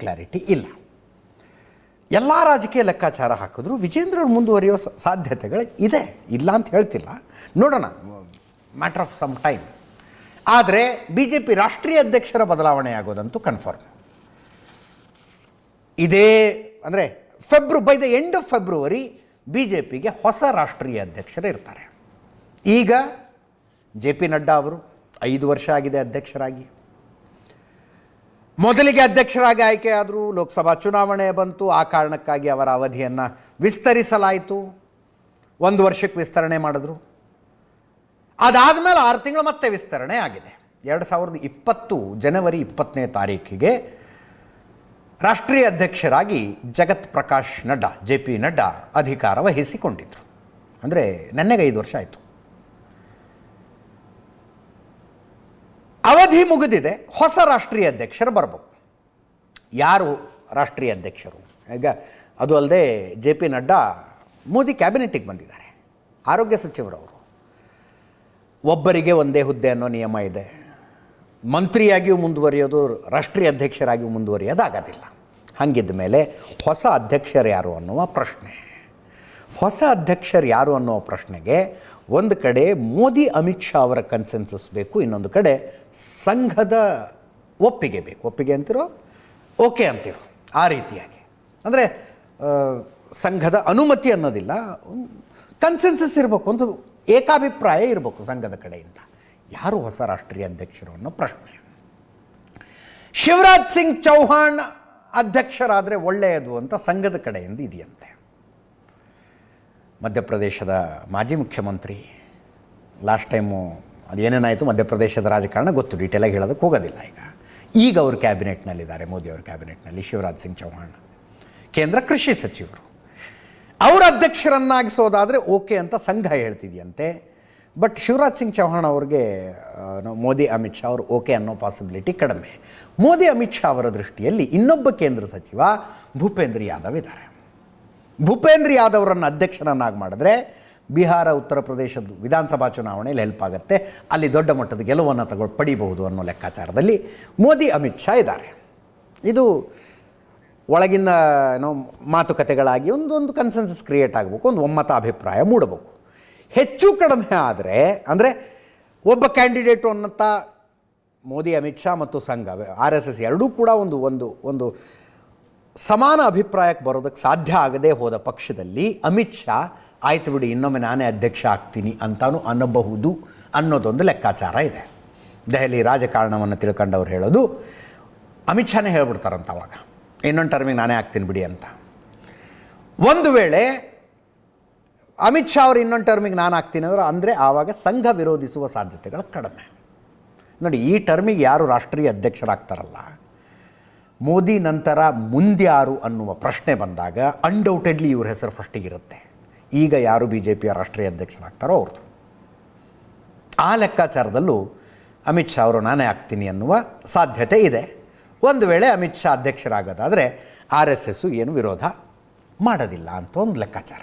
Clarity ಇಲ್ಲ. ಎಲ್ಲ ರಾಜಕೀಯ ಲೆಕ್ಕಾಚಾರ ಹಾಕಿದ್ರು ವಿಜೇಂದ್ರ ಅವ್ರು ಮುಂದುವರಿಯೋ ಸಾಧ್ಯತೆಗಳು ಇದೆ. ಇಲ್ಲ ಅಂತ ಹೇಳ್ತಿಲ್ಲ. ನೋಡೋಣ ಮ್ಯಾಟ್ರ್ ಆಫ್ ಸಮ್ ಟೈಮ್ ಆದರೆ ಬಿ ಜೆ ಪಿ ರಾಷ್ಟ್ರೀಯ ಅಧ್ಯಕ್ಷರ ಬದಲಾವಣೆ ಆಗೋದಂತೂ ಕನ್ಫರ್ಮ್ ಇದೇ, ಅಂದರೆ ಫೆಬ್ರು by the end of February B J ಪಿಗೆ ಹೊಸ ರಾಷ್ಟ್ರೀಯ ಅಧ್ಯಕ್ಷರು ಇರ್ತಾರೆ. ಈಗ ಜೆ ಪಿ ನಡ್ಡಾ ಅವರು ಐದು ವರ್ಷ ಆಗಿದೆ ಅಧ್ಯಕ್ಷರಾಗಿ. ಮೊದಲಿಗೆ ಅಧ್ಯಕ್ಷರಾಗಿ ಆಯ್ಕೆ ಆದರು ಲೋಕಸಭಾ ಚುನಾವಣೆ ಬಂತು. ಆ ಕಾರಣಕ್ಕಾಗಿ ಅವರ ಅವಧಿಯನ್ನು ವಿಸ್ತರಿಸಲಾಯಿತು. ಒಂದು ವರ್ಷಕ್ಕೆ ವಿಸ್ತರಣೆ ಮಾಡಿದ್ರು. ಅದಾದಮೇಲೆ ಆರು ತಿಂಗಳು ಮತ್ತೆ ವಿಸ್ತರಣೆ ಆಗಿದೆ. ಎರಡು ಸಾವಿರದ ಇಪ್ಪತ್ತು ಜನವರಿ ಇಪ್ಪತ್ತನೇ ತಾರೀಕಿಗೆ ರಾಷ್ಟ್ರೀಯ ಅಧ್ಯಕ್ಷರಾಗಿ ಜಗತ್ ಪ್ರಕಾಶ್ ನಡ್ಡಾ, ಜೆ ಪಿ ನಡ್ಡಾ ಅಧಿಕಾರ ವಹಿಸಿಕೊಂಡಿದ್ದರು ಅಂದರೆ ನನಗೆ ಐದು ವರ್ಷ ಆಯಿತು. ಅವಧಿ ಮುಗಿದಿದೆ, ಹೊಸ ರಾಷ್ಟ್ರೀಯ ಅಧ್ಯಕ್ಷರು ಬರಬೇಕು. ಯಾರು ರಾಷ್ಟ್ರೀಯ ಅಧ್ಯಕ್ಷರು? ಈಗ ಅದು ಅಲ್ಲದೆ ಜೆ ಪಿ ನಡ್ಡಾ ಮೋದಿ ಕ್ಯಾಬಿನೆಟ್ಟಿಗೆ ಬಂದಿದ್ದಾರೆ, ಆರೋಗ್ಯ ಸಚಿವರವರು ಒಬ್ಬರಿಗೆ ಒಂದೇ ಹುದ್ದೆ ಅನ್ನೋ ನಿಯಮ ಇದೆ. ಮಂತ್ರಿಯಾಗಿಯೂ ಮುಂದುವರಿಯೋದು, ರಾಷ್ಟ್ರೀಯ ಅಧ್ಯಕ್ಷರಾಗಿಯೂ ಮುಂದುವರಿಯೋದಾಗೋದಿಲ್ಲ. ಹಾಗಿದ್ದ ಮೇಲೆ ಹೊಸ ಅಧ್ಯಕ್ಷರು ಯಾರು ಅನ್ನುವ ಪ್ರಶ್ನೆ. ಹೊಸ ಅಧ್ಯಕ್ಷರು ಯಾರು ಅನ್ನುವ ಪ್ರಶ್ನೆಗೆ ಒಂದು ಕಡೆ ಮೋದಿ, ಅಮಿತ್ ಶಾ ಅವರ ಕನ್ಸೆನ್ಸಸ್ ಬೇಕು, ಇನ್ನೊಂದು ಕಡೆ ಸಂಘದ ಒಪ್ಪಿಗೆ ಬೇಕು. ಒಪ್ಪಿಗೆ ಅಂತಿರೋ, ಓಕೆ ಅಂತಿರೋ, ಆ ರೀತಿಯಾಗಿ. ಅಂದರೆ ಸಂಘದ ಅನುಮತಿ ಅನ್ನೋದಿಲ್ಲ ಕನ್ಸೆನ್ಸಸ್ ಇರಬೇಕು, ಒಂದು ಏಕಾಭಿಪ್ರಾಯ ಇರಬೇಕು ಸಂಘದ ಕಡೆಯಿಂದ. ಯಾರು ಹೊಸ ರಾಷ್ಟ್ರೀಯ ಅಧ್ಯಕ್ಷರು ಅನ್ನೋ ಪ್ರಶ್ನೆ. ಶಿವರಾಜ್ ಸಿಂಗ್ ಚೌಹಾಣ್ ಅಧ್ಯಕ್ಷರಾದರೆ ಒಳ್ಳೆಯದು ಅಂತ ಸಂಘದ ಕಡೆಯಿಂದ ಇದೆಯಂತೆ. ಮಧ್ಯಪ್ರದೇಶದ ಮಾಜಿ ಮುಖ್ಯಮಂತ್ರಿ. ಲಾಸ್ಟ್ ಟೈಮು ಅದೇನೇನಾಯಿತು ಮಧ್ಯಪ್ರದೇಶದ ರಾಜಕಾರಣ ಗೊತ್ತು ಡೀಟೇಲಾಗಿ ಹೇಳೋದಕ್ಕೆ ಹೋಗೋದಿಲ್ಲ ಈಗ. ಈಗ ಅವರು ಕ್ಯಾಬಿನೆಟ್ನಲ್ಲಿದ್ದಾರೆ, ಮೋದಿ ಅವ್ರ ಕ್ಯಾಬಿನೆಟ್ನಲ್ಲಿ, ಶಿವರಾಜ್ ಸಿಂಗ್ ಚೌಹಾಣ್. ಕೇಂದ್ರ ಕೃಷಿ ಸಚಿವರು. ಅವರ ಅಧ್ಯಕ್ಷರನ್ನಾಗಿಸೋದಾದರೆ ಓಕೆ ಅಂತ ಸಂಘ ಹೇಳ್ತಿದೆಯಂತೆ. ಬಟ್ ಶಿವರಾಜ್ ಸಿಂಗ್ ಚೌಹಾಣ್ ಅವ್ರಿಗೆ ಮೋದಿ, ಅಮಿತ್ ಶಾ ಅವರು ಓಕೆ ಅನ್ನೋ ಪಾಸಿಬಿಲಿಟಿ ಕಡಿಮೆ. ಮೋದಿ, ಅಮಿತ್ ಶಾ ಅವರ ದೃಷ್ಟಿಯಲ್ಲಿ ಇನ್ನೊಬ್ಬ ಕೇಂದ್ರ ಸಚಿವ ಭೂಪೇಂದ್ರ ಯಾದವ್ ಇದ್ದಾರೆ. ಭೂಪೇಂದ್ರ ಯಾದವ್ರನ್ನು ಅಧ್ಯಕ್ಷರನ್ನಾಗಿ ಮಾಡಿದ್ರೆ ಬಿಹಾರ, ಉತ್ತರ ಪ್ರದೇಶದ ವಿಧಾನಸಭಾ ಚುನಾವಣೆಯಲ್ಲಿ ಹೆಲ್ಪ್ ಆಗುತ್ತೆ. ಅಲ್ಲಿ ದೊಡ್ಡ ಮಟ್ಟದ ಗೆಲುವನ್ನು ತಗೊಂಡು ಪಡಿಬಹುದು ಅನ್ನೋ ಲೆಕ್ಕಾಚಾರದಲ್ಲಿ ಮೋದಿ, ಅಮಿತ್ ಶಾ ಇದ್ದಾರೆ. ಇದು ಒಳಗಿಂದ ಏನೋ ಮಾತುಕತೆಗಳಾಗಿ ಒಂದೊಂದು ಕನ್ಸೆನ್ಸಸ್ ಕ್ರಿಯೇಟ್ ಆಗಬೇಕು, ಒಂದು ಒಮ್ಮತ ಅಭಿಪ್ರಾಯ ಮೂಡಬೇಕು. ಹೆಚ್ಚು ಕಡಿಮೆ ಆದರೆ, ಅಂದರೆ ಒಬ್ಬ ಕ್ಯಾಂಡಿಡೇಟು ಅನ್ನತ್ತ ಮೋದಿ, ಅಮಿತ್ ಶಾ ಮತ್ತು ಸಂಘ, ಆರ್ ಎಸ್ ಎಸ್ ಎರಡೂ ಕೂಡ ಒಂದು ಒಂದು ಒಂದು ಸಮಾನ ಅಭಿಪ್ರಾಯಕ್ಕೆ ಬರೋದಕ್ಕೆ ಸಾಧ್ಯ ಆಗದೇ ಹೋದ ಪಕ್ಷದಲ್ಲಿ ಅಮಿತ್ ಶಾ, ಆಯ್ತು ಬಿಡಿ, ಇನ್ನೊಮ್ಮೆ ನಾನೇ ಅಧ್ಯಕ್ಷ ಆಗ್ತೀನಿ ಅಂತಾನು ಅನ್ನಬಹುದು ಅನ್ನೋದೊಂದು ಲೆಕ್ಕಾಚಾರ ಇದೆ. ದೆಹಲಿ ರಾಜಕಾರಣವನ್ನು ತಿಳ್ಕೊಂಡವ್ರು ಹೇಳೋದು, ಅಮಿತ್ ಶಾನೇ ಹೇಳ್ಬಿಡ್ತಾರಂತ ಅವಾಗ. ಇನ್ನೊಂದು ಟರ್ಮಿಗೆ ನಾನೇ ಆಗ್ತೀನಿ ಬಿಡಿ ಅಂತ. ಒಂದು ವೇಳೆ ಅಮಿತ್ ಶಾ ಅವರು ಇನ್ನೊಂದು ಟರ್ಮಿಗೆ ನಾನು ಆಗ್ತೀನಿ ಅಂದ್ರೆ, ಅಂದರೆ ಆವಾಗ ಸಂಘ ವಿರೋಧಿಸುವ ಸಾಧ್ಯತೆಗಳು ಕಡಿಮೆ. ನೋಡಿ, ಈ ಟರ್ಮಿಗೆ ಯಾರು ರಾಷ್ಟ್ರೀಯ ಅಧ್ಯಕ್ಷರಾಗ್ತಾರಲ್ಲ ಮೋದಿ ನಂತರ ಮುಂದ್ಯಾರು ಅನ್ನುವ ಪ್ರಶ್ನೆ ಬಂದಾಗ ಅನ್ಡೌಟೆಡ್ಲಿ ಇವ್ರ ಹೆಸರು ಫಸ್ಟಿಗಿರುತ್ತೆ ಈಗ ಯಾರು ಬಿ ಜೆ ಪಿಯ ರಾಷ್ಟ್ರೀಯ ಅಧ್ಯಕ್ಷರಾಗ್ತಾರೋ ಅವ್ರದ್ದು ಆ ಲೆಕ್ಕಾಚಾರದಲ್ಲೂ ಅಮಿತ್ ಶಾ ಅವರು ನಾನೇ ಆಗ್ತೀನಿ ಅನ್ನುವ ಸಾಧ್ಯತೆ ಇದೆ. ಒಂದು ವೇಳೆ ಅಮಿತ್ ಶಾ ಅಧ್ಯಕ್ಷರಾಗೋದಾದರೆ ಆರ್ ಎಸ್ ಎಸ್ಸು ಏನು ವಿರೋಧ ಮಾಡೋದಿಲ್ಲ ಅಂತ ಒಂದು ಲೆಕ್ಕಾಚಾರ.